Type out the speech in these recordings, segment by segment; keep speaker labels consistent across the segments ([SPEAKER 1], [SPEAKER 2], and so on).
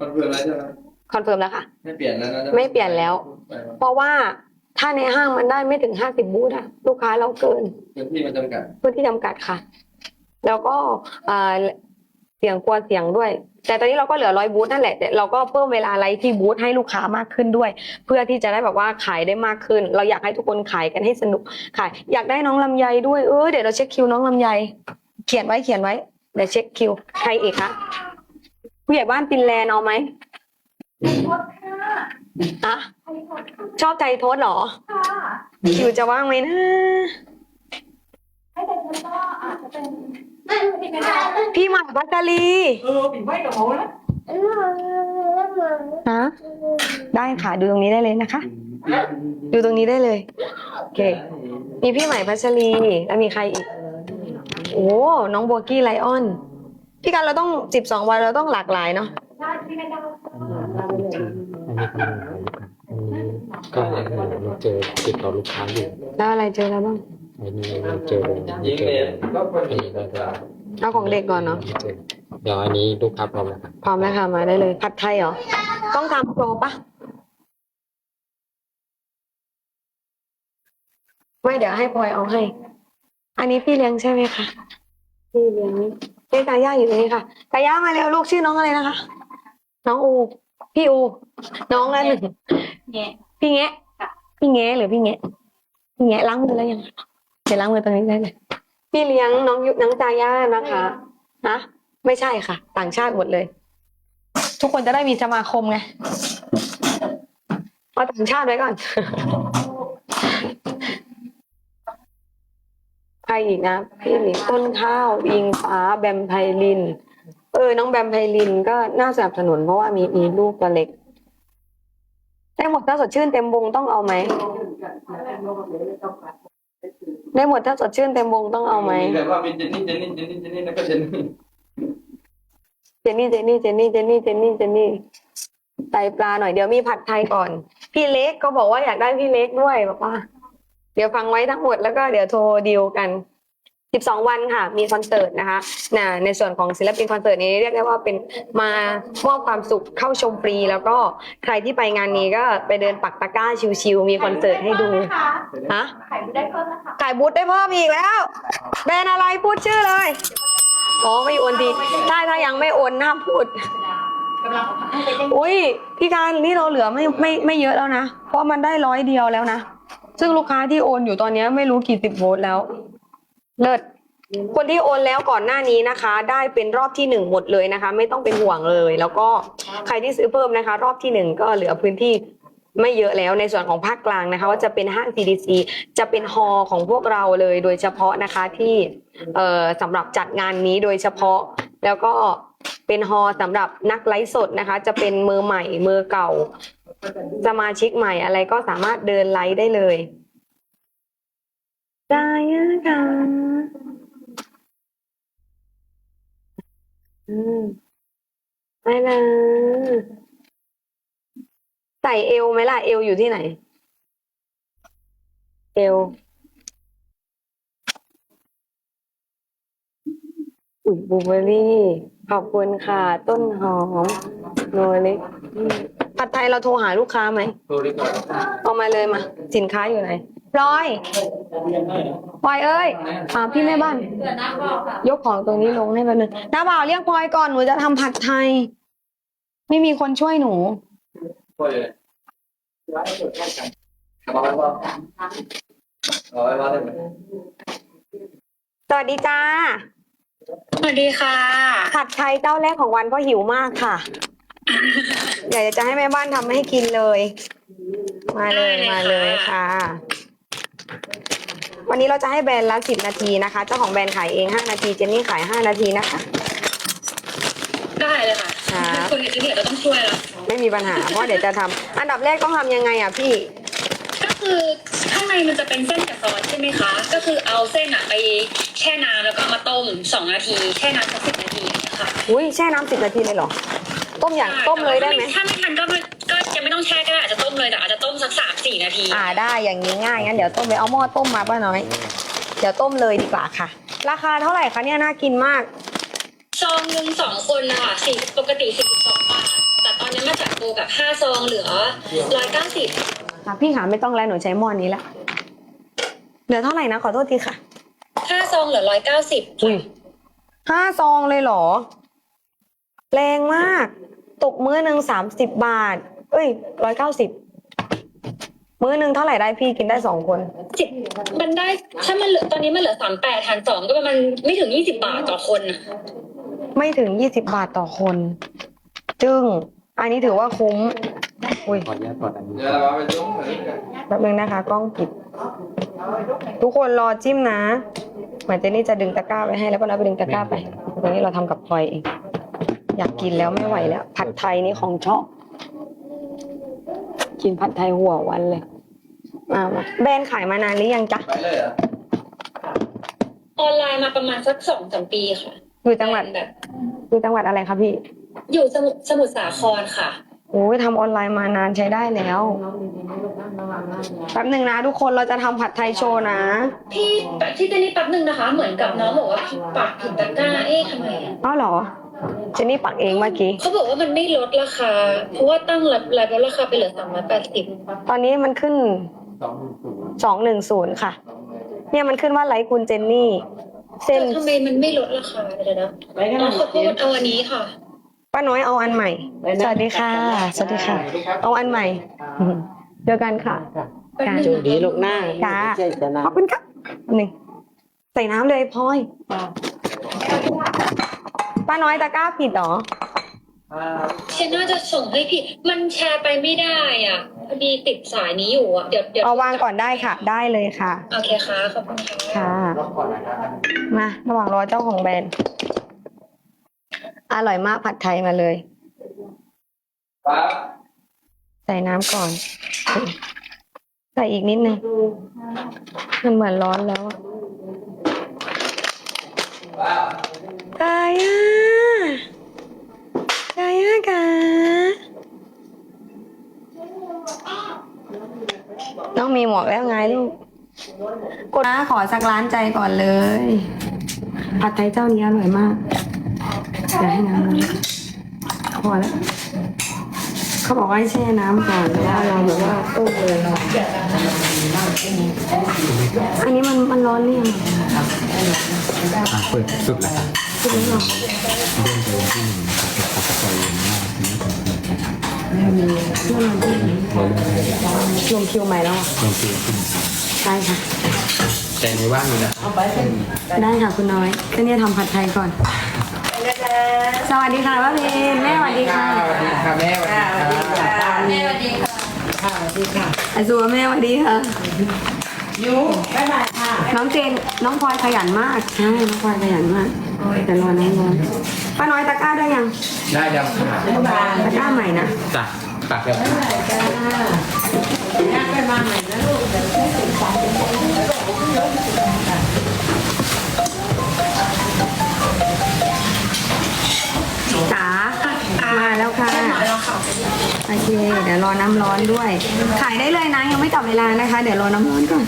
[SPEAKER 1] คอนเฟิร์มแล้วใช่ไหม
[SPEAKER 2] คอนเฟิร์มแล้วค่ะ
[SPEAKER 1] ไม่เปลี่ยนแล้วนะ
[SPEAKER 2] ไม่เปลี่ยนแล้ว เพราะว่าถ้าในห้างมันได้ไม่ถึงห้าสิบบูธอะลูกค้าเราเกิน
[SPEAKER 1] พื้นที่มันจำกัด
[SPEAKER 2] พื้นที่จำกัดค่ะ แล้วก็อ่าเสียงกวนเสียงด้วย แต่ตอนนี้เราก็เหลือร้อยบูธนั่นแหละแต่เราก็เพิ่มเวลาไลฟ์ที่บูธให้ลูกค้ามากขึ้นด้วย เพื่อที่จะได้แบบว่าขายได้มากขึ้น เราอยากให้ทุกคนขายกันให้สนุกขายอยากได้น้องลำไยด้วยเออเดี๋ยวเราเช็คคิวน้องลำไย เขียนไว้เขียนไว้เดี๋ยวเช็คคิวใครอีกคะ ผู้ใหญ่บ้านปินแลนด์เอาไหมอะชอบใจโทษเหรอคิวจะว่างไหมนะ
[SPEAKER 3] ให้เป็นก็อาจจะเป็น
[SPEAKER 2] พี่หมาบัตตาลี
[SPEAKER 4] เออปิดไว้กับเขาแล้ว
[SPEAKER 2] ฮะได้ค่ะดูตรงนี้ได้เลยนะคะ ดูตรงนี้ได้เลยโอเค มีพี่ใหม่พัชรีแล้วมีใครอีก โอ้น้องโบกี้ไลออน พี่กันเราต้องสิบสองวันเราต้องหลากหลายเนาะ
[SPEAKER 3] ได้ที่ไม่ได้
[SPEAKER 5] อันนี้คำนึงนะครับก็เราเจอติดต่อลูกค้าอยู่
[SPEAKER 2] แล้วอะไรเจอแล้วบ้าง
[SPEAKER 5] อันนี้เราเจอ
[SPEAKER 1] ยิง
[SPEAKER 5] เจอ
[SPEAKER 1] เนี่ยก็คน
[SPEAKER 5] อัน
[SPEAKER 1] นี้
[SPEAKER 5] นี้เราจะ
[SPEAKER 2] เอาของเด็กก่อนเนาะ
[SPEAKER 5] เจอเดี๋ยวอันนี้ลูกค้าพร้อมแล้วครับ
[SPEAKER 2] พร้อมแล้วค่ะมาได้เลยผัดไทยเหรอต้องทำโปรปะไม่เดี๋ยวให้พลอยเอาให้ อันนี้พี่เลี้ยงใช่ไหมคะพี่เลี้ยง นี่ตาย่าอยู่ตรงนี้ค่ะตาย่ามาเร็วลูกชื่อน้องอะไรนะคะ น้องอู พี่อู น้องอันหนึ่ง
[SPEAKER 3] แง่
[SPEAKER 2] พี่แงะพี่แงะหรือพี่แงะพี่แงะล้างมือแล้วยังเดี๋ยวล้างมือตรงนี้ได้เลยพี่เลี้ยงน้องยุน้องตาย่านะคะฮะไม่ใช่ค่ะ ต่างชาติหมดเลย ทุกคนจะได้มีสมาคมไงเอาต่างชาติไว้ก่อน ครอีกนะพี่หลิงต้นข้าวอิงฟ้าแบมไพลิน เออ น้องแบมไพลินก็น่าสนับสนุนเพราะว่ามีมีลูกตัวเล็กได้หมดถ้าสดชื่นเต็มวงต้องเอาไหมได้หมดถ้าสดชื่นเต็มวงต้องเอาไหม
[SPEAKER 1] แบบว่ามีเจนนี่เจนนี่เจนนี่เจนนี่แล้วก็เจนนี่
[SPEAKER 2] เจนนี่เจนนี่เจนนี่เจนนี่เจนนี่เจนนี่ไตปลาหน่อยเดี๋ยวมีผัดไทยก่อน พี่เล็กก็บอกว่าอยากได้พี่เล็กด้วยบอกว่า ดี๋ยวฟังไว้ทั้งหมดแล้วก็เดี๋ยวโทรดีลกัน 12 วันค่ะ มีคอนเสิร์ตนะคะนะในส่วนของศิลปินคอนเสิร์ตนี้เรียกได้ว่าเป็นมามอบความสุขเข้าชมฟรี แล้วก็ใครที่ไปงานนี้ก็ไปเดินปักตะกร้าชิวๆมีคอนเสิร์ตให้ดูฮะ
[SPEAKER 3] ขายได้เพิ่มนะคะ
[SPEAKER 2] ขายบูธได้เพิ่มอีกแล้วแบรนด์อะไรพูดชื่อเลยอ๋อไม่โอนดีถ้าถ้ายังไม่โอนห้ามพูด
[SPEAKER 3] กำลังให้ไปเต้น
[SPEAKER 2] อุ้ยพี่การนี่เราเหลือไม่ไม่ไม่เยอะแล้วนะ เพราะมันได้ร้อยเดียวแล้วนะ ซึ่งลูกค้าที่โอนอยู่ตอนนี้ไม่รู้กี่สิบโวลต์แล้ว เลิศคนที่โอนแล้วก่อนหน้านี้นะคะ ได้เป็นรอบที่หนึ่งหมดเลยนะคะ ไม่ต้องเป็นห่วงเลย แล้วก็ใครที่ซื้อเพิ่มนะคะ รอบที่หนึ่งก็เหลือพื้นที่ไม่เยอะแล้วในส่วนของภาคกลางนะคะ ว่าจะเป็นห้าง CDC จะเป็นฮอล์ของพวกเราเลยโดยเฉพาะนะคะที่เอ่อสำหรับจัดงานนี้โดยเฉพาะแล้วก็เป็นฮอล์สำหรับนักไลฟ์สดนะคะ จะเป็นมือใหม่มือเก่า สมาชิกใหม่อะไรก็สามารถเดินไลฟ์ได้เลยได้อะค่ะอืมได้นะใส่เอวไหมล่ะ เอวอยู่ที่ไหน เอวอุ้ยบลูเบอร์รี่ ขอบคุณค่ะ ต้นหอมโนเล็กอืม ผัดไทยเราโทรหาลูกค้าไหม
[SPEAKER 1] โทรดีกว่า
[SPEAKER 2] เอามาเลยมา สินค้าอยู่ไหนพลอยพลอยเอ้ยอ่าพี่แม่บ้าน
[SPEAKER 3] เดือนหน้าบอกค่ะ
[SPEAKER 2] ยกของตรงนี้ลงให้แป๊บนึงน้าบ่าวเรียกพลอยก่อนหนูจะทำผัดไทย ไม่มีคนช่วยหนู
[SPEAKER 1] ก็เลยเอาไว้ว่าเอาไว้ว่าได้ไหม
[SPEAKER 2] สวัสดีจ้า
[SPEAKER 6] สวัสดีค่ะ
[SPEAKER 2] ผัดไทยเจ้าแรกของวันเพราะหิวมากค่ะ อยากจะให้แม่บ้านทำให้กินเลย มาเลย
[SPEAKER 6] ได้เลย
[SPEAKER 2] มาเลย
[SPEAKER 6] ค่ะ
[SPEAKER 2] ค่ะ วันนี้เราจะให้แบรนด์ละสิบนาทีนะคะ เจ้าของแบรนด์ขายเองห้านาที เจนนี่ขายห้านาทีนะคะ
[SPEAKER 6] ได้เลยค่ะ
[SPEAKER 2] ครับ
[SPEAKER 6] คนอื่นเนี่ยจะต้องช่วยแล้ว
[SPEAKER 2] ไม่มีปัญหา เพราะเดี๋ยวจะทำอันดับแรกต้องทำยังไงอะพี่
[SPEAKER 6] ก็คือข้างในมันจะเป็นเส้นกับซอสใช่ไหมคะ ก็คือเอาเส้นอะไปแช่น้ำแล้วก็เอามาต้มสองนาที แช่น้ำสักสิบนาทีอย่างเงี้ยค่ะ
[SPEAKER 2] อุ้ยแช่น้ำสิบนาทีเลยเหรอ ต้มอย่างต้มเลยได้ไหม
[SPEAKER 6] ถ้าไม่ทันก็ไม่ก็ยังไม่ต้องแช่ก็ได้อาจจะต้มเลยแต่อาจจะต้มสักสามสี่นาที
[SPEAKER 2] อ่าได้อย่างนี้ง่ายงั้นเดี๋ยวต้มไปเอาหม้อต้มมาป้าน้อย เดี๋ยวต้มเลยดีกว่าค่ะ ราคาเท่าไหร่คะเนี่ยน่ากินมาก
[SPEAKER 6] ซองหนึ่งสองคนนะคะสี่ปกติสี่สิบสองบาทแต่โปรกับห้าซองเหลือร้อยเก้าสิบ
[SPEAKER 2] ค่ะพี่ขาไม่ต้องแล้วหนูใช้หมอนนี้ละเหลือเท่าไหร่นะขอโทษทีค่ะ
[SPEAKER 6] ห้าซองเหลือร้อยเก้าสิบ
[SPEAKER 2] อุ้ยห้าซองเลยเหรอ แรงมาก ตกมื้อหนึ่งสามสิบบาท เอ้ยร้อยเก้าสิบมื้อหนึ่งเท่าไหร่ได้พี่กินได้สองคน
[SPEAKER 6] สิบมันได้ถ้ามันเหลือตอนนี้มันเหลือสามแปดหารสองก็ประมาณไม่ถึงยี่สิบาทต่อคนนะ
[SPEAKER 2] ไม่ถึงยี่สิบบาทต่อคน จึง อันนี้ถือว่าคุ้ม อุ้ย
[SPEAKER 5] ขออนุญาตก่อนอันนี้
[SPEAKER 1] เดี๋ยวเราไปจุ๊บเลย
[SPEAKER 2] แป๊บนึงนะคะ กล้องปิด ทุกคนรอจิ้มนะเหมือนเจนนี่จะดึงตะกร้าไปให้แล้วก็เราไปดึงตะกร้าไปตรงนี้เราทำกับพลอยเอง อยากกินแล้วไม่ไหวแล้ว ผัดไทยนี่ของชอบ กินผัดไทยหัววันเลยมามาแบรนด์ขายมานานหรือยังจ๊ะ
[SPEAKER 1] ไปเลยเหรอ
[SPEAKER 6] ออนไลน์มาประมาณสักสองสามปีค่ะ
[SPEAKER 2] อยู่จังหวัด
[SPEAKER 6] แบบ
[SPEAKER 2] อยู่จังหวัดอะไรคะพี่
[SPEAKER 6] อยู่สมุทรสมุทรสาครค่ะ
[SPEAKER 2] โอ้ยทำออนไลน์มานานใช้ได้แล้วแป๊บหนึ่งนะทุกคนเราจะทำผัดไทยโชว์นะ
[SPEAKER 6] พี่ที่เจนนี่แป๊บหนึ่งนะคะ เหมือนกับน้องบอกว่าผิดปากผิดตะกร้าเอ๊ะทำไมอะ
[SPEAKER 2] เอ้าเหรอ เจนนี่ปักเองเมื่อกี้
[SPEAKER 6] เขาบอกว่ามันไม่ลดราคา เพราะว่าตั้งรับรายลดราคาไปเหลือสามร้อยแปดสิบ
[SPEAKER 2] ตอนนี้มันขึ้น
[SPEAKER 1] สองหนึ่งศูนย์
[SPEAKER 2] สองหนึ่งศูนย์ค่ะ เนี่ยมันขึ้นว่าไลค์คุณเจนนี่ เส้น
[SPEAKER 6] ทำไมมันไม่ลดราคาเลยนะอ๋อขอโทษเอาอันนี้ค่ะ
[SPEAKER 2] ป้าน้อยเอาอันใหม่สวัสดีค่ะ สวัสดีค่ะ เอาอันใหม่อืมเจอกันค่ะ
[SPEAKER 6] แป๊บนึง
[SPEAKER 4] โชคดีลูกหน้า
[SPEAKER 2] จ้า
[SPEAKER 4] ไม่ใช่ชนะ
[SPEAKER 2] ขอบคุณครับหนึ่งใส่น้ำเลยพลอย ป้าน้อยตะกร้าผิดเหรอ
[SPEAKER 1] อ่า
[SPEAKER 6] เชนน่าจะส่งให้พี่ มันแชร์ไปไม่ได้อะ พอดีติดสายนี้อยู่อะ เดี๋ยวเดี๋ยว
[SPEAKER 2] เอาวางก่อนได้ค่ะ ได้เลยค่ะ
[SPEAKER 6] โอเคค่ะ ขอบคุณค่ะ
[SPEAKER 2] ค่ะ
[SPEAKER 1] รอบก่อนนะครับ
[SPEAKER 2] มาระหว่างรอเจ้าของแบรนด์ อร่อยมากผัดไทยมาเลย
[SPEAKER 1] ปั๊บ
[SPEAKER 2] ใส่น้ำก่อน ใส่อีกนิดนึง มันเหมือนร้อนแล้วอะ
[SPEAKER 1] ปั๊บ
[SPEAKER 2] กายอะกายอะกาน้องมีหมวกแล้วไงลูกกดนะขอสักร้านใจก่อนเลย ผัดไทยเจ้านี้อร่อยมากอย่าให้น้ำมันพอแล้วเขาบอกว่าให้แช่น้ำก่อนแล้วเราแบบว่าต้มเลยอันนี้มันมันร้อนเนี่ยง
[SPEAKER 5] อะเปิดสุดแล้ว ครับ
[SPEAKER 2] ใช่ไหมหรอ
[SPEAKER 5] เริ่มไปวันที่หนึ่งนะครับกับพัสดุเย็นมากที่นี่ถึงหนึ่งนะครับ
[SPEAKER 2] ไม่มีไม่มี
[SPEAKER 5] เราเริ่มให้แบบ
[SPEAKER 2] รวมคิวใหม่แล้วอะ
[SPEAKER 5] รวมตัวขึ้นครับ
[SPEAKER 2] ได้ค่ะ
[SPEAKER 5] แต่ในว่างอยู่นะ
[SPEAKER 2] ได้ค่ะคุณน้อยก็เนี่ยทำผัดไทยก่อน สวัสดีค่ะป้าเพนแม่สวัสดีค่ะ
[SPEAKER 4] สวัสดีค่ะแม่สวัสดีค่ะแม่สวัสดีค่ะค่ะสวัสดีค่ะ
[SPEAKER 2] ไอซัวแม่สวัสดีค่ะ
[SPEAKER 4] ยูบ๊ายบายค่ะ
[SPEAKER 2] น้องเจน น้องพลอยขยันมากใช่น้องพลอยขยันมากแต่รอน้องร้อนป้าน้อยตะกร้าได้ยัง
[SPEAKER 5] ได้ยังค่ะ
[SPEAKER 4] บ๊ายบาย
[SPEAKER 2] ตะกร้าใหม่นะ
[SPEAKER 5] จ้ะตักแล้ว
[SPEAKER 4] จ้าอยากไปมาใหม่นะลูกเดี๋ยวช่วยติดตามเป็น
[SPEAKER 2] จ๋ามาแล้วค่ะ โอเค เดี๋ยวรอน้ำร้อนด้วย ขายได้เลยนะ ยังไม่จับเวลานะคะ เดี๋ยวรอน้ำร้อนก่อน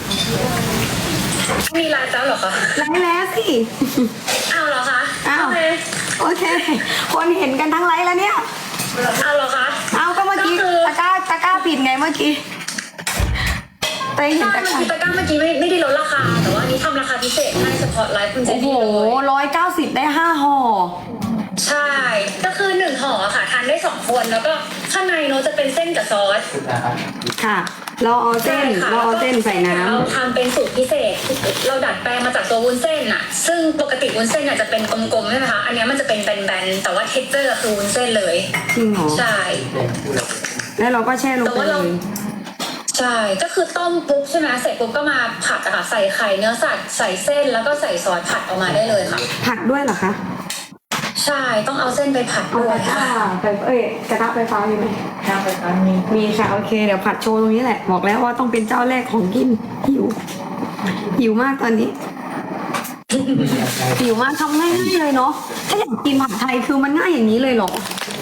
[SPEAKER 6] มีไลน์แล้วเหรอคะ
[SPEAKER 2] ไลฟ์แล้วสิ
[SPEAKER 6] อ้าวเหรอคะ
[SPEAKER 2] อ้าว
[SPEAKER 6] โอเค
[SPEAKER 2] โอเค คนเห็นกันทั้งไลฟ์แล้วเนี่ย
[SPEAKER 6] อ้าวเหรอคะ
[SPEAKER 2] เอาก็เมื่อกี้
[SPEAKER 6] ก็คือ
[SPEAKER 2] ตะกร้าตะกร้าผิดไงเมื่อกี้เต้ยเห็น
[SPEAKER 6] ใช่
[SPEAKER 2] ตะ
[SPEAKER 6] เมื่อก
[SPEAKER 2] ร้า
[SPEAKER 6] กี้ตะกร้าเมื่อกี้ไม่ไม่ได้ลดราคา แต่ว่าอันนี้ทำราคาพิเศษให้เฉพาะไลฟ์คุณเจ
[SPEAKER 2] โอ้
[SPEAKER 6] น
[SPEAKER 2] โห
[SPEAKER 6] นี่เลย
[SPEAKER 2] ร้อยเก้าสิบได้ห้าห่อ
[SPEAKER 6] ใช่ก็คือหนึ่งห่อค่ะทานได้สองคนแล้วก็ข้างในเนอะจะเป็นเส้นกับซอส
[SPEAKER 1] คือนะครับ
[SPEAKER 2] ค่ะ เราเอาเส้น
[SPEAKER 6] ใช่ค่ะ
[SPEAKER 2] เราเอาเส้นใส่น้ำ
[SPEAKER 6] เราทำเป็นสูตรพิเศษ เราดัดแปลงมาจากตัววุ้นเส้นน่ะซึ่งปกติวุ้นเส้นน่ะจะเป็นกลมๆใช่ไหมคะ อันเนี้ยมันจะเป็นแบนๆ แต่ว่าเท็กเจอร์คือวุ้นเส้นเลย
[SPEAKER 2] จริงเหรอ
[SPEAKER 6] ใช่
[SPEAKER 2] แล้วเราก็แช่ลง
[SPEAKER 6] แต่
[SPEAKER 2] ไป
[SPEAKER 6] ว่า
[SPEAKER 2] เล
[SPEAKER 6] เรา
[SPEAKER 2] ย
[SPEAKER 6] ใช่ ก็คือต้มปุ๊บใช่ไหมเสร็จปุ๊บก็มาผัดอะค่ะ ใส่ไข่เนื้อสัตว์ ใส่เส้นแล้วก็ใส่ซอสผัดออกมาได้เลยค่ะ
[SPEAKER 2] ผัดด้วยเหรอคะ
[SPEAKER 6] ใช่ต้องเอาเส้นไปผัด
[SPEAKER 2] เอา
[SPEAKER 6] ด้ว
[SPEAKER 2] ตะ
[SPEAKER 6] ย
[SPEAKER 2] กร้า
[SPEAKER 6] ค่ะ
[SPEAKER 2] ไปเอ้ยกระทะไฟฟ้ามีไหม
[SPEAKER 4] ทางไปทางนี้
[SPEAKER 2] มีค่ะโอเคเดี๋ยวผัดโชว์ตรงนี้แหละบอกแล้วว่าต้องเป็นเจ้าแรกของกินหิวหิวมากตอนนี้หิวมากทำง่ายๆเลยเนาะถ้าอยากกินผัดไทยคือมันง่ายอย่างนี้เลยเหรอทุก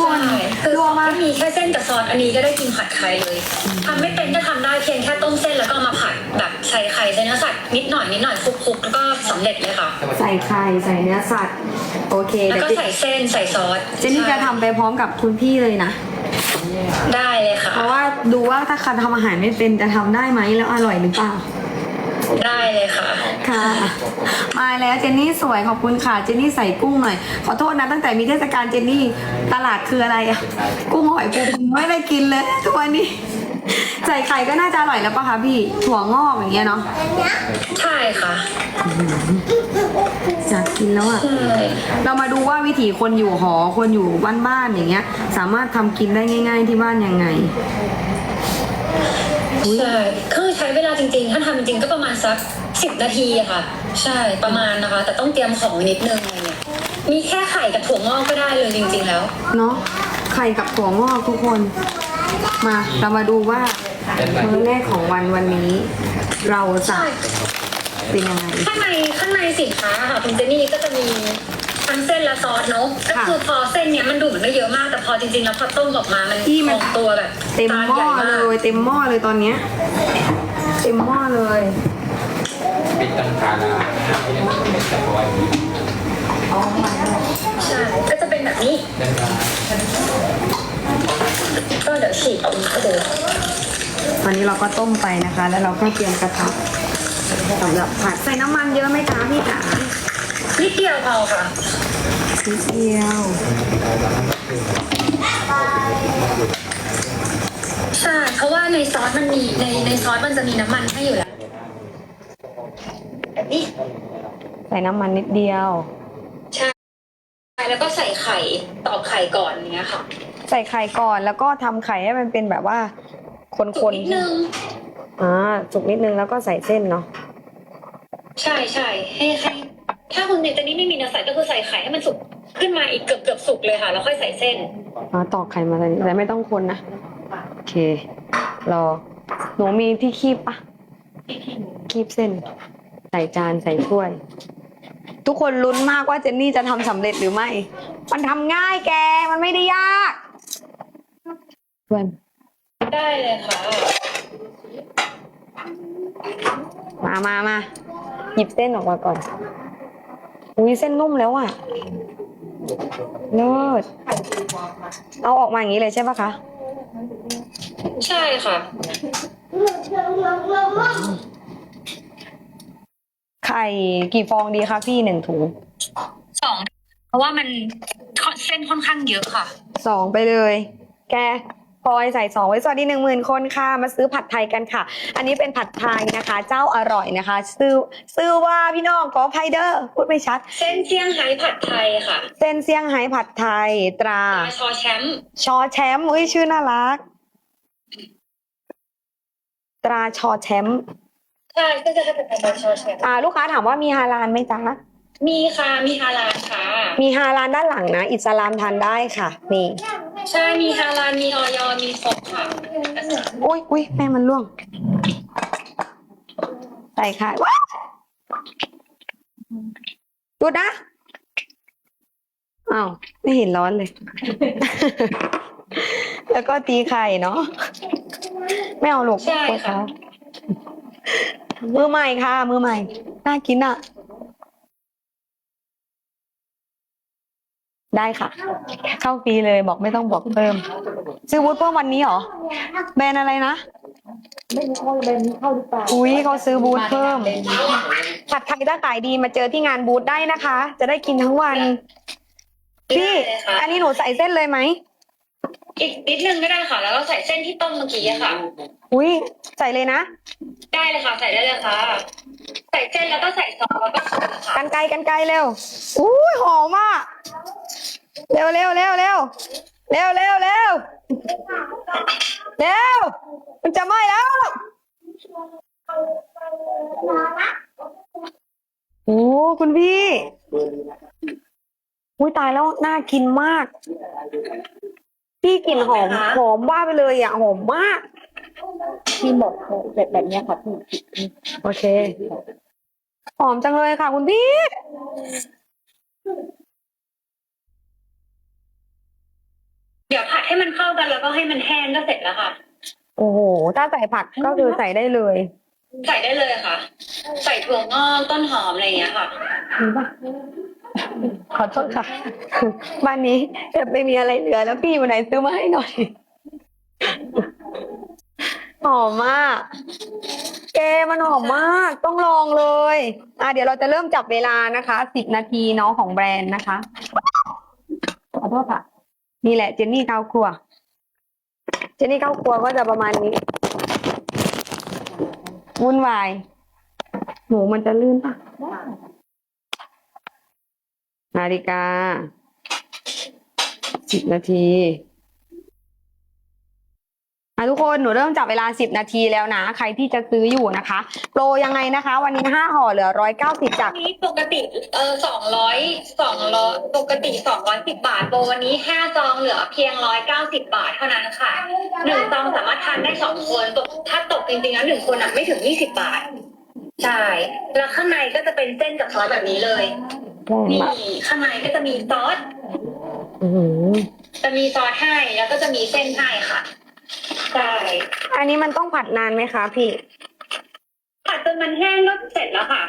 [SPEAKER 2] คน
[SPEAKER 6] ใช่คือ
[SPEAKER 2] รัวมาก
[SPEAKER 6] ไม่มีแค่เส้นกับซอสอันนี้ก็ได้กินผัดไทยเลยทำไม่เป็นก็ทำได้เพียงแค่ต้มเส้นแล้วก็เอามาผัดแบบใส่ไข่ใส่เนื้อสัตว์นิดหน่อยนิดหน่อยคลุกๆแล้วก็สำเร็จเลยค่ะ
[SPEAKER 2] ใส่ไข่ใส่เนื้อสัตว์ โอเค
[SPEAKER 6] แล้ว
[SPEAKER 2] เดี๋ยว
[SPEAKER 6] ก็ใส่เส้นใส่ซอส
[SPEAKER 2] เจนนี่จะทำไปพร้อมกับคุณพี่เลยนะ
[SPEAKER 6] ใได้เลยค่ะ
[SPEAKER 2] เพราะว่าดูว่าถ้าใครทำอาหารไม่เป็นจะทำได้ไหมแล้วอร่อยหรือเปล่า
[SPEAKER 6] ได้เลยค่ะ
[SPEAKER 2] ค่ะ มาแล้วเจนนี่สวยขอบคุณค่ะ เจนนี่ใส่กุ้งหน่อย ขอโทษนะตั้งแต่มีเทศกาลเจนนี่ตลาดคืออะไรอะกุ้งหอยปูไม่ได้กินเลยทุกวันนี้ใส่ไข่ก็น่าจะอร่อยแล้วปะคะพี่ถั่วงอกอย่างเงี้ยเนาะ
[SPEAKER 6] ใช่ค่ะ
[SPEAKER 2] อยากกินแล้วอะ
[SPEAKER 6] ใช่
[SPEAKER 2] เรามาดูว่าวิถีคนอยู่หอคนอยู่บ้านๆอย่างเงี้ย สามารถทำกินได้ง่าย ๆ ที่บ้านยังไง
[SPEAKER 6] ใช่คือใช้เวลาจริงๆ ถ้าทำจริงก็ประมาณสักสิบนาทีอะค่ะ ใช่ประมาณนะคะ แต่ต้องเตรียมของนิดนึงอะไรเงี้ยมีแค่ไข่กับถั่วงอกก็ได้เลยจริงๆแล้ว
[SPEAKER 2] เนาะไข่กับถั่วงอกทุกคน มาเรามาดูว่ามื้อแรกของวันวันนี้ เราจะ
[SPEAKER 6] ใช่
[SPEAKER 2] เป็นยังไง
[SPEAKER 6] ข้างในข้างในสินค้าค่ะคุณเจนี่ก็จะมี ทั้งเส้นและซอสเนาะก็
[SPEAKER 2] ค่ะ
[SPEAKER 6] คือพอเส้นเนี้ยมันดูเหมือนไม่เยอะมากแต่พอจริงๆแล้วพอต้มออกมามัน
[SPEAKER 2] ที่มัน
[SPEAKER 6] พองตัวแบบ
[SPEAKER 2] เต็มหม้อ
[SPEAKER 6] จาน
[SPEAKER 2] เล
[SPEAKER 6] ใญ่าก
[SPEAKER 2] ยเต็มหม้อเลยตอนเนี้ยเต็มหม้อเลย
[SPEAKER 5] ปิดตังคาราไม่ได้เป็นสปอยล์
[SPEAKER 6] ใช่ก็จะเป็นแบบนี้
[SPEAKER 5] ได้ไหม
[SPEAKER 6] ก็เดี๋ยวฉีกออกมาให้ดู
[SPEAKER 2] ตอนนี้เราก็ต้มไปนะคะ แล้วเราก็เตรียมกระทะสำหรับผัดใส่น้ำมันเยอะไหมคะพี่จ๋า
[SPEAKER 6] นิดเดียวพอค่ะ
[SPEAKER 2] นิดเดียว
[SPEAKER 6] ใช่เพราะว่าในซอสมันมีในในซอสมันจะมีน้ำมันให้อยู่แล้วแบบนี้
[SPEAKER 2] ใส่น้ำมันนิดเดียว
[SPEAKER 6] ใช่ แล้วก็ใส่ไข่ตอกไข่ก่อนอย่างเงี้ยค่ะ
[SPEAKER 2] ใส่ไข่ก่อนแล้วก็ทำไข่ให้มันเป็นแบบว่าค
[SPEAKER 6] สุก
[SPEAKER 2] น
[SPEAKER 6] นิดนึง
[SPEAKER 2] ๆอ่าสุกนิดนึงแล้วก็ใส่เส้นเนาะ
[SPEAKER 6] ใช่ใช่ให้ให้ ถ้าคุณเจนนี่ไม่มีเนื้อใส่ก็คือใส่ไข่ให้มันสุกขึ้นมาอีกเกือบเกือบสุกเลยค่ะ แล้วค่อยใส่เส้น
[SPEAKER 2] อ๋อตอกไข่มาเลยแต่ไม่ต้องคนนะ โอเค รอ หนูมีที่คีบปะคีบเส้น ใส่จานใส่ถ้วย ทุกคนลุ้นมากว่าเจนนี่จะทำสำเร็จหรือไม่ มันทำง่ายแก มันไม่ได้ยากเพื่อน
[SPEAKER 6] ได้เลยค่ะ
[SPEAKER 2] มามามาหยิบเส้นออกมาก่อน อุ้ยเส้นนุ่มแล้วอะเลิศเอาออกมาอย่างนี้เลยใช่ปะคะ
[SPEAKER 6] ใช่ค่ะ
[SPEAKER 2] ไข่กี่ฟองดีคะพี่หนึ่งถุง
[SPEAKER 6] สอง เพราะว่ามันเส้นค่อนข้างเยอะค่ะ
[SPEAKER 2] สองไปเลย แก พลอยใส่สองไว้สวัสดีหนึ่งหมื่นคนค่ะ มาซื้อผัดไทยกันค่ะ อันนี้เป็นผัดไทยนะคะ เจ้าอร่อยนะคะ ซื้อซื้อว่าพี่น้องกอไพเดอร์พูดไม่ชัด
[SPEAKER 6] เส้นเซี่ยงไฮ้ผัดไทยค่ะ
[SPEAKER 2] เส้นเซี่ยงไฮ้ผัดไทยตรา
[SPEAKER 6] ปลาชอแชมป์
[SPEAKER 2] ชอแชมป์อุ้ยชื่อน่ารัก ตราชอแชมป์
[SPEAKER 6] ใช่ก็จะเป็นปลาชอแชมป์
[SPEAKER 2] อ่าลูกค้าถามว่ามีฮาลาลไหมจ๊ะ
[SPEAKER 6] มีค่ะ มีฮาลาลค่ะ
[SPEAKER 2] มีฮาลาลด้านหลังนะ อิสลามทานได้ค่ะ นี่
[SPEAKER 6] ใช่ มีฮาลาลมีออยอมีครบค่ะ
[SPEAKER 2] อุ้ยอุ้ยแม่มันล่วง ใส่ค่ะว้าวดูนะอ้าวไม่เห็นร้อนเลย แล้วก็ตีไข่เนาะไม่เอาลูก
[SPEAKER 6] ใช่ค่ะ
[SPEAKER 2] มือใหม่ค่ะ มือใหม่น่ากินอะ ได้ค่ะ เข้าฟรีเลยบอกไม่ต้องบอกเพิ่ม ซื้อวุฒิเพิ่มวันนี้เหรอ แบรนด์อะไรนะ
[SPEAKER 3] ไม่รู้ว่าเป็นเข้าหรือเปล่า
[SPEAKER 2] อุ้ยเขาซื้อบูธเพิ่ม ผัดไทยถ้าขายดีมาเจอที่งานบูธได้นะคะ จะได้กินทั้งวัน พี่
[SPEAKER 6] ได้เลยค่ะ
[SPEAKER 2] อันนี้หนูใส่เส้นเลยไหม
[SPEAKER 6] อีกนิดนึงก็ได้ค่ะ แล้วก็ใส่เส้นที่ต้มเมื่อกี้อะค่ะ
[SPEAKER 2] อุ้ยใส่เลยนะ
[SPEAKER 6] ได้เลยค่ะ ใส่ได้เลยค่ะ ใส่เส้นแล้วก็ใส่ซอสแล้วก็คนค่ะ
[SPEAKER 2] กันไกลกันไกลเร็ว อุ้ยหอมอะเร็วเร็วเร็วเร็วเร็วเร็วเร็วเร็วมันจะไหม้แล้วโอ้คุณพี่อุ้ยตายแล้วน่ากินมาก พี่กลิ่นหอมหอมว่าไปเลยอะหอมมาก
[SPEAKER 3] ที่หมดแบบแบบเนี้ยค่ะพี่
[SPEAKER 2] โอเค หอมจังเลยค่ะ คุณพี่
[SPEAKER 6] เดี๋ยวผัดให้มันเข้ากันแล้วก็ให้มันแห้งก็เสร็จแล้วค่ะ
[SPEAKER 2] โอ้โห ถ้าใส่ผักก็คือใส่ได้เลย
[SPEAKER 6] ใส่ได้เลยค่ะ ใส่ถั่วงอกต้นหอมอะไรอย่างเงี้ยค่ะ
[SPEAKER 2] มีปะ ขอโทษค่ะ บ้านนี้จะไม่มีอะไรเหลือแล้วพี่อยู่ไหนซื้อมาให้หน่อยหอมมากแกมันหอมมาก ต้องลองเลย อะเดี๋ยวเราจะเริ่มจับเวลานะคะสิบนาทีเนาะของแบรนด์นะคะ ขอโทษค่ะ นี่แหละเจนนี่ข้าครัว เจนนี่ข้าครัวก็จะประมาณนี้ วุ่นวายหมูมันจะลื่นปะ นาฬิกาสิบนาทีอะทุกคนหนูเริ่มจับเวลา 10 นาทีแล้วนะ ใครที่จะซื้ออยู่นะคะ โปรยังไงนะคะ วันนี้ 5ห่อเหลือ 190 จาก
[SPEAKER 6] วันนี้ปกติเออสองร้อยสองร้อยปกติสองร้อยสิบบาท โปรวันนี้ห้าซองเหลือเพียงร้อยเก้าสิบบาทเท่านั้นค่ะหนึ่งซองสามารถทานได้สองคนตกถ้าตกจริงๆแล้วหนึ่งคนอะไม่ถึงยี่สิบบาท ใช่ แล้วข้างในก็จะเป็นเส้นกับซอสแบบนี้เลย นี่ข้างในก็จะมีซอส
[SPEAKER 2] อื้อหือ
[SPEAKER 6] จะมีซอสให้แล้วก็จะมีเส้นให้ค่ะใช่
[SPEAKER 2] อันนี้มันต้องผัดนานไหมคะพี่
[SPEAKER 6] ผัดจนมันแห้งก็เสร็จแล้วค่ะ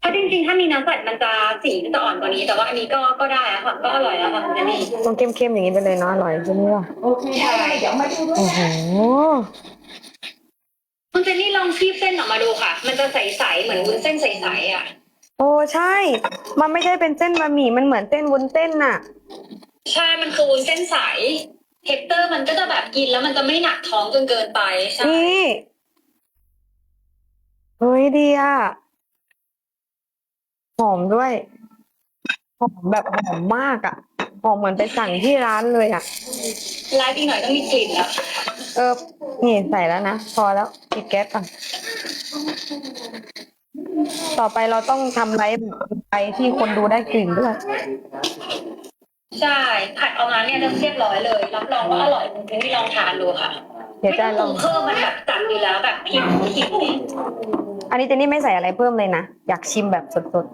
[SPEAKER 6] เพราะจริงๆ ถ้ามีน้ำผัดมันจะสีมันจะอ่อนกว่านี้ แต่ว่าอันนี้ก็ก็ได้อะค่ะก็อร่อยแล้วค่ะคุณเจนนี่
[SPEAKER 2] ต้องเข้มๆอย่างนี้ไปเลยเนาะอร่อยใช่ไหมล่ะ
[SPEAKER 4] โอเคได้เดี๋ยวมาดูด้วย
[SPEAKER 2] โอ้โห
[SPEAKER 6] คุณเจนนี่ลองคีบเส้นออกมาดูค่ะ มันจะใสๆเหมือนวุ้นเส้นใสๆอะ
[SPEAKER 2] โอ้ใช่ มันไม่ใช่เป็นเส้นบะหมี่มันเหมือนเส้นวุ้นเส้นน่ะ
[SPEAKER 6] ใช่มันคือวุ้นเส้นใสเทคเตอร์มันก็จะแบบกินแล้วมันจะไม่หนักท้องจนเกินไปใช่
[SPEAKER 2] นี่เฮ้ยดีอะหอมด้วยหอมแบบหอมมากอะหอมเหมือนไปสั่งที่ร้านเลยอะ
[SPEAKER 6] ไลฟ์อีกหน่อยต้องมีกลิ่นแล้ว
[SPEAKER 2] เออนี่ใส่แล้วนะ พอแล้วปิดแก๊สก่อน ต่อไปเราต้องทำไลฟ์ไปที่คนดูได้กลิ่นด้วย
[SPEAKER 6] ใช่ ผัดออกมาเนี่ยจะเรียบร้อยเลย รับรองว่าอร่อยคุณเจนนี่ลองทานดูค่ะ
[SPEAKER 2] เดี๋ยวจะลอง
[SPEAKER 6] ไม่ต้ปรุเพิ่มมันแบบจัดอยู่แล้วแบบพริกขิง
[SPEAKER 2] อันนี้เจนนี่ไม่ใส่อะไรเพิ่มเลยนะ อยากชิมแบบสด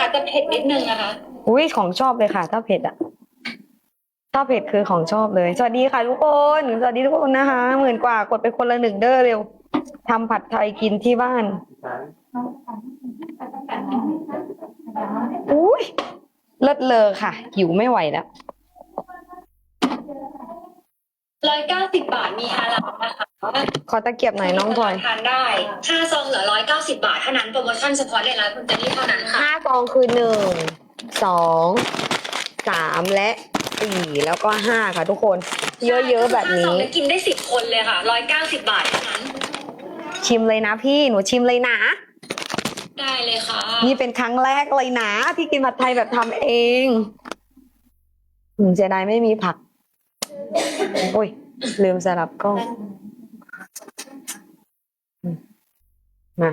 [SPEAKER 6] อาจจะเผ็ดนิดนึงนะคะ
[SPEAKER 2] ๆอุ้ยของชอบเลยค่ะ ถ้าเผ็ดอะ ถ้าเผ็ดคือของชอบเลย สวัสดีค่ะทุกคน สวัสดีทุกคนนะคะหมื่นกว่ากดไปคนละหนึ่งเด้อเร็วทำผัดไทยกินที่บ้าน อุ้ยเลิศเลอค่ะ หิวไม่ไหวแล้ว
[SPEAKER 6] ร้อยเก้าสิบบาทมีฮาลาลนะคะ
[SPEAKER 2] ขอตะเกียบหน่อยน้องพลอย
[SPEAKER 6] ทานได้ห้าซองเหลือร้อยเก้าสิบาทเท่านั้นโปรโมชั่นเฉพาะในร้านคุณเจนนี่เท่านั้นค่ะ
[SPEAKER 2] ห้าซองคือหนึ่งสองสามและ สี่แล้วก็ห้าค่ะทุกคน เยอะๆแบบ
[SPEAKER 6] ห้าซ
[SPEAKER 2] นี้
[SPEAKER 6] องเนี่ยกินได้สิบคนเลยค่ะร้อยเก้าสิบาทเท่านั้น
[SPEAKER 2] ชิมเลยนะพี่หนูชิมเลยนะ
[SPEAKER 6] ได้เลยค่ะ
[SPEAKER 2] นี่เป็นครั้งแรกเลยนะ ที่กินผัดไทยแบบทำเองอืมเสียดายไม่มีผัก โอ้ย ลืมสลับกล้องอืมมา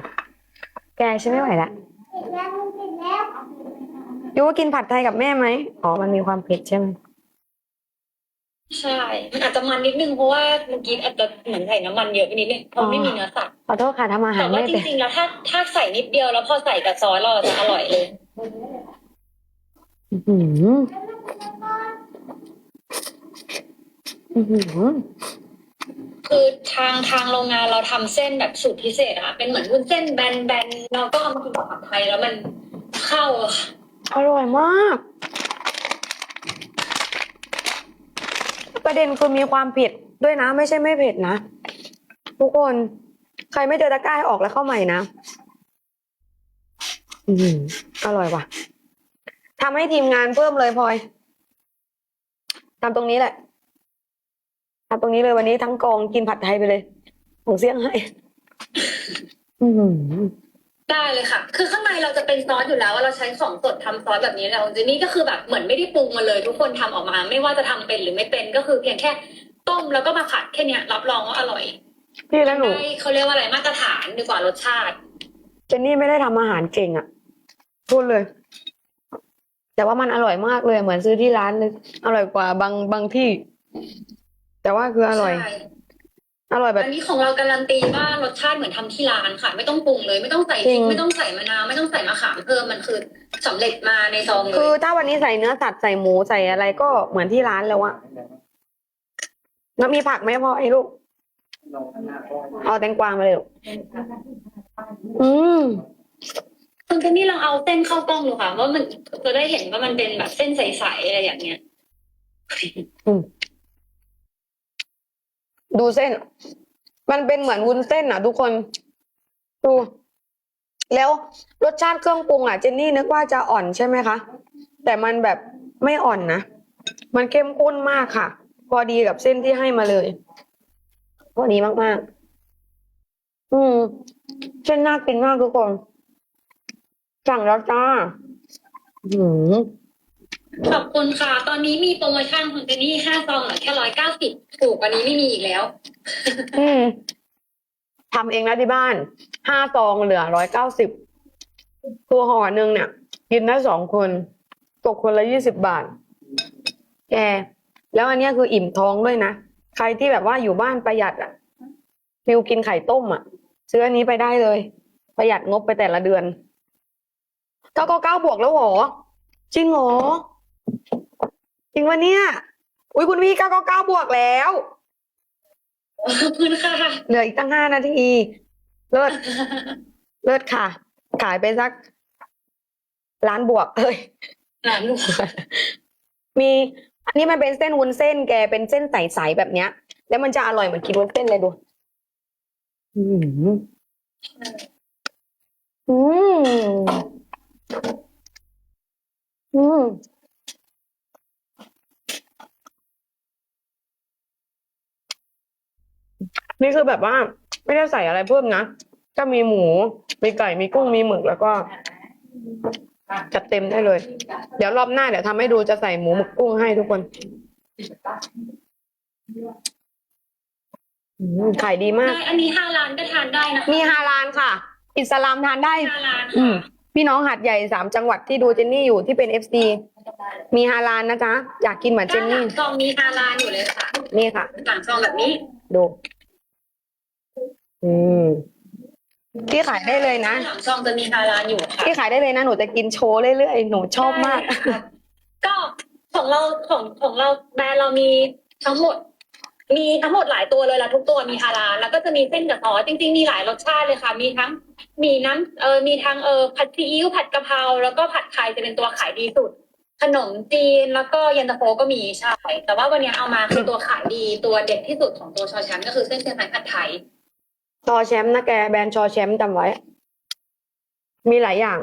[SPEAKER 2] แกฉันไม่ไหวละ ยูว่ากินผัดไทยกับแม่ไหม อ๋อ มันมีความเผ็ดใช่ไหม
[SPEAKER 6] ใช่ มันอาจจะมันนิดนึงเพราะว่าเมื่อกี้อาจจะเหมือนใส่น้ำมันเยอะไปนิดนึงเพราะไม่มีเนื้อสัตว์
[SPEAKER 2] ขอโทษค่ะทำอาหา
[SPEAKER 6] แต่
[SPEAKER 2] ร
[SPEAKER 6] ว่า
[SPEAKER 2] ไม่
[SPEAKER 6] จ
[SPEAKER 2] เป็น
[SPEAKER 6] ริงๆแล้วถ้าถ้าใส่นิดเดียวแล้วพอใส่กับซอสเราจะอร่อยเลย
[SPEAKER 2] อื้อหืออื้อหือ
[SPEAKER 6] คือทางทางโรงงานเราทำเส้นแบบสูตรพิเศษอะค่ะเป็นเหมือนวุ้นเส้นแบนๆเราก็เอามากินกับผัดไทยแล้วมันเข้าอะค่ะ
[SPEAKER 2] อร่อยมาก ประเด็นคือมีความเผ็ดด้วยนะ ไม่ใช่ไม่เผ็ดนะ ทุกคนใครไม่เจอตะกร้าให้ออกแล้วเข้าใหม่นะ อืมอร่อยว่ะทำให้ทีมงานเพิ่มเลยพลอยทำตรงนี้แหละทำตรงนี้เลยวันนี้ทั้งกองกินผัดไทยไปเลย ของเสี่ยงให้ อืม
[SPEAKER 6] ได้เลยค่ะ คือข้างในเราจะเป็นซอสอยู่แล้วว่าเราใช้ของสดทำซอสแบบนี้แล้วจริงๆนี่ก็คือแบบเหมือนไม่ได้ปรุงมาเลย ทุกคนทำออกมา ไม่ว่าจะทำเป็นหรือไม่เป็นก็คือเพียงแค่ต้มแล้วก็มาผัดแค่เนี้ยรับรองว่าอร่อย
[SPEAKER 2] พี่และหนู
[SPEAKER 6] ได้เขาเรียกว่าอะไรมาตรฐานดีกว่ารสชาติ
[SPEAKER 2] เจนนี่ไม่ได้ทำอาหารเก่งอะ่ะพูดเลย แต่ว่ามันอร่อยมากเลยเหมือนซื้อที่ร้านเลยอร่อยกว่าบางบางที่ แต่ว่าคืออร่อย
[SPEAKER 6] ใช่
[SPEAKER 2] อร่อยแบบ
[SPEAKER 6] อันนี้ของเราการันตีว่ารสชาติเหมือนทำที่ร้านค่ะ ไม่ต้องปรุงเลย ไม่ต้องใส่พ
[SPEAKER 2] จริ
[SPEAKER 6] ริก
[SPEAKER 2] ง
[SPEAKER 6] ไม่ต้องใส่มะนาวไม่ต้องใส่มะขามเพิ่มมันคือสำเร็จมาในซองเล
[SPEAKER 2] คือยถ้าวันนี้ใส่เนื้อสัตว์ใส่หมูใส่อะไรก็เหมือนที่ร้านแล้วอะแล้วมีผักไหมพอไอ้ลูกเอาแตงกวามาเลยลูกอืม
[SPEAKER 6] คุณเจนนี่ลองเอาเส้นเข้ากล้องดูค่ะว่ามันจะได้เห็นว่ามันเป็นแบบเส้นใสๆอะไรอย่างเงี้ย
[SPEAKER 2] ดูเส้น มันเป็นเหมือนวุ้นเส้นอะ ทุกคนดู แล้วรสชาติเครื่องปรุงอะเจนนี่นึกว่าจะอ่อนใช่ไหมคะ แต่มันแบบไม่อ่อนนะมันเข้มข้นมากค่ะ พอดีกับเส้นที่ให้มาเลยพอดีมากๆ อืม เส้นน่ากินมากทุกคนสั่งแล้วจ้า อืม
[SPEAKER 6] ขอบคุณค่ะ ตอนนี้มีโปรโมชั่นของเจนี่ห้าซองเหลือแค่ร้อยเก้าสิบถูกกว่านี้ไม่มีอีกแล้ว
[SPEAKER 2] อืมทำเองนะที่บ้าน ห้าซองเหลือร้อยเก้าสิบตัวห่อหนึ่งเนี่ย กินได้สองคน ตกคนละยี่สิบบาท แก แล้วอันเนี้ยคืออิ่มท้องด้วยนะ ใครที่แบบว่าอยู่บ้านประหยัดอะ ฟิวกินไข่ต้มอะ ซื้ออันนี้ไปได้เลย ประหยัดงบไปแต่ละเดือนเก้าเก้าเก้าบวกแล้วเหรอ จริงเหรอ ริงวะเนี่ย อุ้ยคุณพี่เก้าเก้าเก้าบวกแล้ว
[SPEAKER 6] ขอบคุณค่ะ
[SPEAKER 2] เหลืออีกตั้งห้านาที เลิศ เลิศค่ะ ขายไปสักล้านบวก เอ้ย
[SPEAKER 6] หลานลูก
[SPEAKER 2] มี อันนี้มันเป็นเส้นวุ้นเส้นแกเป็นเส้นใสๆแบบเนี้ย แล้วมันจะอร่อยเหมือนกินวุ้นเส้นเลยดูอืมอืมอืม นี่คือแบบว่า ไม่ได้ใส่อะไรเพิ่มนะก็มีหมู มีไก่ มีกุ้ง มีหมึกแล้วก็จัดเต็มได้เลย เดี๋ยวรอบหน้าเดี๋ยวทำให้ดูจะใส่หมูหมึกกุ้งให้ทุกคนอืมขายดีมาก
[SPEAKER 6] ได้อันนี้ห้าล้านก็ทานได้นะคะ
[SPEAKER 2] มีฮาลานค่ะ อิสลามทานได้
[SPEAKER 6] ห้าล้าน
[SPEAKER 2] อื
[SPEAKER 6] ค่ะ
[SPEAKER 2] มพี่น้องหัดใหญ่สามจังหวัดที่ดูเจนนี่อยู่ที่เป็นเอฟซีมีฮาลานนะจ๊ะ อยากกินเหมือนเจ
[SPEAKER 6] ด้าน
[SPEAKER 2] น
[SPEAKER 6] หลั
[SPEAKER 2] นี่
[SPEAKER 6] งซองมีห้าล้านอยู่เลยค่ะ
[SPEAKER 2] นี่ค่ะ
[SPEAKER 6] หลังซองแบบนี้
[SPEAKER 2] ดู อืมที่ขายได้เลยนะ
[SPEAKER 6] ด้านหลังซองจะมีห้าล้านอยู่ค่ะ
[SPEAKER 2] ที่ขายได้เลยนะ หนูจะกินโชว์เรื่อยๆ หนูชอบมาก
[SPEAKER 6] ได้ค่ะก็ของเราของของเราแบรนด์เรามีทั้งหมด มีทั้งหมดหลายตัวเลยละทุกตัวมีฮาลาลแล้วก็จะมีเส้นกับซอสจริง ๆ มีหลายรสชาติเลยค่ะ มีทั้งมีน้ำเออมีทั้งเออผัดซีอิ๊วผัดกะเพราแล้วก็ผัดไทยจะเป็นตัวขายดีสุด ขนมจีนแล้วก็เย็นตาโฟก็มีใช่แต่ว่าวันนี้เอามาคือตัวขายดีตัวเด็ดที่สุดของตัวชอแชมป์ก็คือเส้นเชียงรายผัดไทย
[SPEAKER 2] ชอแชมป์นะแกแบรนด์ชอแชมป์จำไว้ มีหลายอย่าง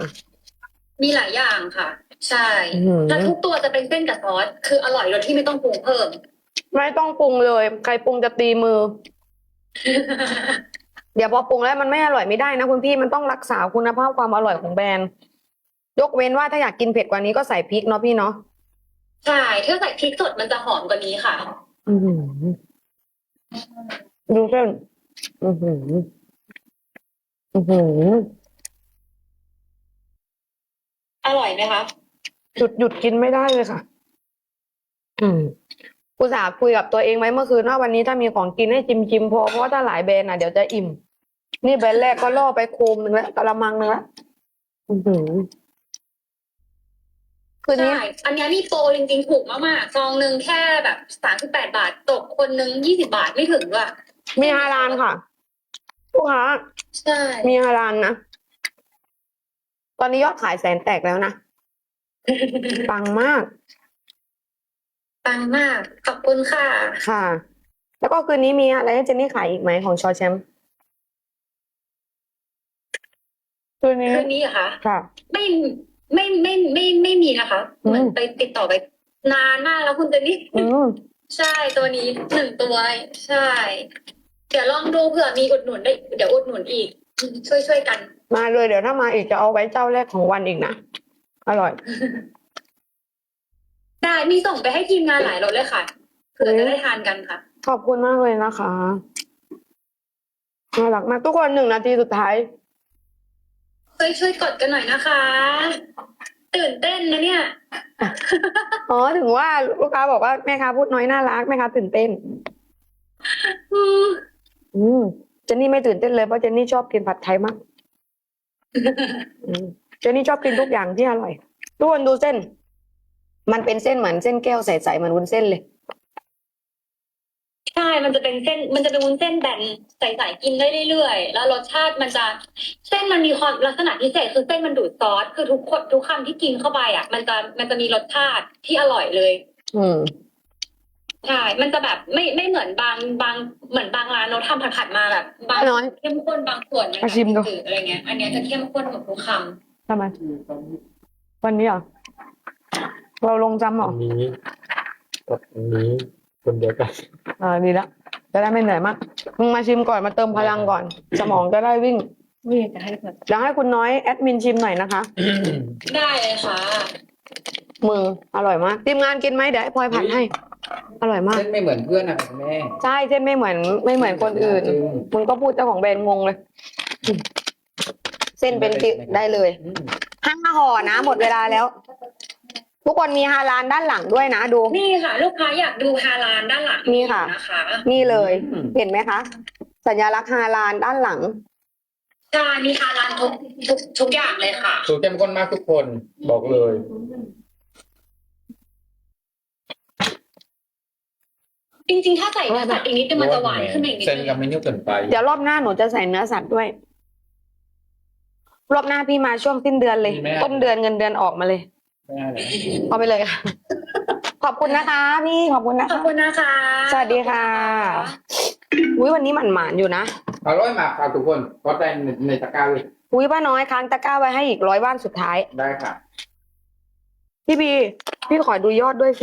[SPEAKER 6] มีหลายอย่างค่ะ ใช่
[SPEAKER 2] อื้อหือ
[SPEAKER 6] แล้วทุกตัวจะเป็นเส้นกับซอสคืออร่อยโดยที่ไม่ต้องปรุงเพิ่ม
[SPEAKER 2] ไม่ต้องปรุงเลย ใครปรุงจะตีมือ เดี๋ยวพอปรุงแล้วมันไม่อร่อยไม่ได้นะคุณพี่มันต้องรักษาคุณภาพความอร่อยของแบรนด์ ยกเว้นว่าถ้าอยากกินเผ็ดกว่านี้ก็ใส่พริกเนาะพี่เนาะ
[SPEAKER 6] ใช่ถ้าใส่พริกสดมันจะหอมกว่านี้ค่ะ
[SPEAKER 2] อือหือดูเส้น อือหือ อือหือ
[SPEAKER 6] อร่อยไหมคะ
[SPEAKER 2] หยุด หยุดกินไม่ได้เลยค่ะ อืม อุตส่าห์คุยกับตัวเองไว้เมื่อคืนว่า วันนี้ถ้ามีของกินให้จิมจิมพอ เพราะว่าถ้าหลายแบรนด์อะเดี๋ยวจะอิ่ม นี่แบรนด์แรกก็ล่อไปโคมหนึ่งแล้ว กะละมังหนึ่งแล้ว อือหือ คืนนี้
[SPEAKER 6] ใช่อันนี้มีโปรจริง ๆ ถูกมาก ๆ ซองหนึ่งแค่แบบสามสิบแปดบาทตกคนหนึ่งยี่สิบาท ไม่ถึงด้วย
[SPEAKER 2] มีฮาลานค่ะลูกค้า
[SPEAKER 6] ใช่
[SPEAKER 2] มีฮาลานนะ ตอนนี้ยอดขายแสนแตกแล้วนะ ปังมาก
[SPEAKER 6] ปังมาก ขอบคุณค่ะ
[SPEAKER 2] ค่ะ แล้วก็คืนนี้มีอะไรให้เจนนี่ขายอีกไหมของชอแชมป์คืนนี้
[SPEAKER 6] คืนนี้เหรอคะ
[SPEAKER 2] ค่ะ
[SPEAKER 6] ไม่ไม่ไม่ไม่ไม่มีนะคะ
[SPEAKER 2] อืม
[SPEAKER 6] เหมือนไปติดต่อไป นานมากแล้วคุณเจนนี่
[SPEAKER 2] อืม
[SPEAKER 6] ใช่ตัวนี้หนึ่งตัว ใช่เดี๋ยวลองดูเผื่อมีอุดหนุนได้ เดี๋ยวอุดหนุนอีก ช่วยช่วยๆกัน
[SPEAKER 2] มาเลยเดี๋ยวถ้ามาอีกจะเอาไว้เจ้าแรกของวันอีกนะ อร่อย
[SPEAKER 6] ได้มีส่งไปให้ทีมงานหลายรถเลยค่ะเผื่อจะได้ทานกันค่ะ
[SPEAKER 2] ขอบคุณมากเลยนะคะน่ารักมากทุกคนหนึ่งนาทีสุดท้าย
[SPEAKER 6] ช่วยช่วยกดกันหน่อยนะคะ ตื่นเต้นนะเนี่ย
[SPEAKER 2] อ๋อถึงว่าลูกค้าบอกว่าแม่ค้าพูดน้อยน่ารักแม่ค้าตื่นเต้น
[SPEAKER 6] อืม
[SPEAKER 2] อืมเจนนี่ไม่ตื่นเต้นเลยเพราะเจนนี่ชอบกินผัดไทยมากอืมเจนนี่ชอบกินทุกอย่างที่อร่อย ทุกคนดูเส้น มันเป็นเส้นเหมือนเส้นแก้วใสๆเหมือนวุ้นเส้นเลย
[SPEAKER 6] ใช่ มันจะเป็นเส้น มันจะเป็นวุ้นเส้นแบนใสๆกินได้เรื่อยๆ แล้วรสชาติมันจะ เส้นมันมีความลักษณะพิเศษคือเส้นมันดูดซอส คือทุกคนทุกคำที่กินเข้าไปอะ มันจะ มันจะมีรสชาติที่อร่อยเลย
[SPEAKER 2] อืม
[SPEAKER 6] ใช่มันจะแบบไม่ไม่เหมือนบางบางเหมือนบางร้านเราทำผัดๆมาแบบบาง
[SPEAKER 2] น้อย
[SPEAKER 6] เข้มข้นบางส่วนมัน
[SPEAKER 2] มาชิมดู
[SPEAKER 6] จืดอะไรเงี้ย อันเนี้ยจะเข้มข้นหมดทุกค
[SPEAKER 2] ทำไมวันนี้เหรอเราลงจำเหรอ
[SPEAKER 5] อันนี้กับอันนี้คนเดียวกัน
[SPEAKER 2] อ่าดีละจะได้ไม่เหนื่อยมากมึงมาชิมก่อนมาเติมพลังก่อน สมองจะได้วิ่ง
[SPEAKER 4] ไม่จะให้เปิด
[SPEAKER 2] เดี๋ยวให้คุณน้อยแอดมินชิมหน่อยนะคะำ
[SPEAKER 6] ได้เลยค่ะ
[SPEAKER 2] มึงอร่อยมากทีมงานกินไหมเดี๋ยวให้พลอยผัดให้ อร่อยมาก
[SPEAKER 1] เส้นไม่เหมือนเพื่อนนะแม่
[SPEAKER 2] ใช่เช่นไม่เหมือนไม่เหมือนคนอื่น
[SPEAKER 1] จริง
[SPEAKER 2] มึงก็พูดเจ้าของแบรนด์งงเลย เส้นเป็นติได้เลย
[SPEAKER 1] อืม
[SPEAKER 2] ห้าห่อนะ หมดเวลาแล้ว ทุกคนมีฮาลานด้านหลังด้วยนะดู
[SPEAKER 6] นี่ค่ะ ลูกค้าอยากดูฮาลานด้านหลัง
[SPEAKER 2] นี่ค่ะ
[SPEAKER 6] นะคะ
[SPEAKER 2] นี่เลยเห็นไหมคะ สัญลักษณ์ฮาลานด้านหลัง
[SPEAKER 6] ใช่มีฮาลานทุกทุกทุกอย่างเลยค่ะ
[SPEAKER 1] สูตรเข้มข้นมากทุกคนบอกเลย
[SPEAKER 6] จริงๆ ถ้าใส่เนื้อสัตว์อีกนิดนึงมันจะหวานขึ้นมาอีกนิด
[SPEAKER 1] เส้น
[SPEAKER 6] นึง
[SPEAKER 1] กับไม่นิ่มเกินไป
[SPEAKER 2] เดี๋ยวรอบหน้าหนูจะใส่เนื้อสัตว์ด้วย รอบหน้าพี่มาช่วงสิ้นเดือนเลย ต้นเดือนเงินเดือนออกมาเลย
[SPEAKER 1] ไม่ได้เลย
[SPEAKER 2] เอาไปเลยค่ะ ขอบคุณนะคะ พี่ขอบคุณนะ
[SPEAKER 6] ขอบ
[SPEAKER 2] คะ
[SPEAKER 6] คุณนะคะ
[SPEAKER 2] สวัสดีค่ะ อุ้ยวันนี้หมันหมานๆอยู่นะ
[SPEAKER 1] อร่อยมากครับทุกคนก็ได้ในในตะกร้าเลย
[SPEAKER 2] อุ้ยป้าน้อยค้างตะกร้าไว้ให้อีกร้อยบ้านสุดท้าย
[SPEAKER 1] ได้ค่ะ
[SPEAKER 2] พี่บี พี่ขอดูยอดด้วย